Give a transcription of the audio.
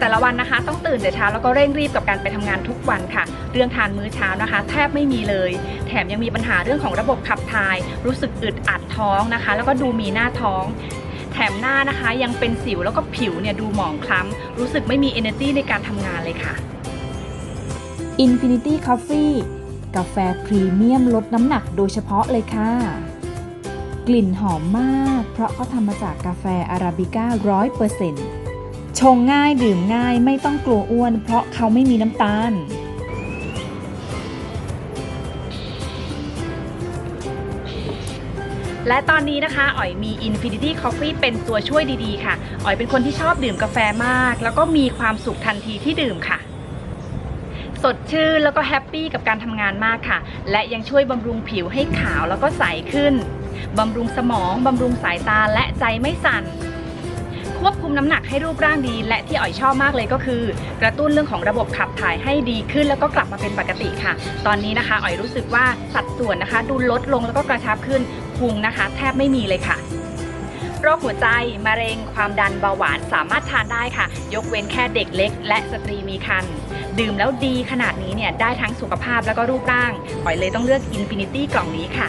แต่ละวันนะคะต้องตื่นแต่เช้าแล้วก็เร่งรีบกับการไปทำงานทุกวันค่ะ เรื่องทานมื้อเช้านะคะ แทบไม่มีเลย แถมยังมีปัญหาเรื่องของระบบขับถ่าย รู้สึกอึดอัดท้องนะคะ แล้วก็ดูมีหน้าท้องแถมหน้านะคะยังเป็นสิวแล้วก็ผิวเนี่ยดูหมองคล้ำ รู้สึกไม่มี energy ในการทำงานเลยค่ะ Infinity Coffee กาแฟพรีเมียมลดน้ำหนักโดยเฉพาะเลยค่ะ กลิ่นหอมมาก เพราะเขาทำมาจากกาแฟอาราบิก้าร้อยเปอร์เซ็นต์ ชงง่ายดื่มง่ายไม่ต้องกลัวอ้วน เพราะเขาไม่มีน้ำตาล และตอนนี้นะคะอ๋อยมี Infinity Coffee เป็นตัวช่วยดีๆ ค่ะอ๋อยเป็นคนที่ชอบดื่มกาแฟมาก แล้วก็มีความสุขทันทีที่ดื่มค่ะ สดชื่นแล้วก็แฮปปี้กับการทำงานมากค่ะ และยังช่วยบำรุงผิวให้ขาวแล้วก็ใสขึ้นบำรุงสมองบำรุงสายตาและใจไม่สั่น ควบคุมน้ำหนักให้รูปร่างดี และที่อ๋อยชอบมากเลยก็คือ กระตุ้นเรื่องของระบบขับถ่ายให้ดีขึ้น แล้วก็กลับมาเป็นปกติค่ะ ตอนนี้นะคะอ๋อยรู้สึกว่าสัดส่วนนะคะ ดูลดลงแล้วก็กระชับขึ้นพุงนะคะ แทบไม่มีเลยค่ะโรคหัวใจ มะเร็ง ความดัน เบาหวาน สามารถทานได้ค่ะ ยกเว้นแค่เด็กเล็ก และสตรีมีครรภ์ ดื่มแล้วดีขนาดนี้เนี่ย ได้ทั้งสุขภาพแล้วก็รูปร่างอ๋อยเลยต้องเลือก Infinity กล่องนี้ค่ะ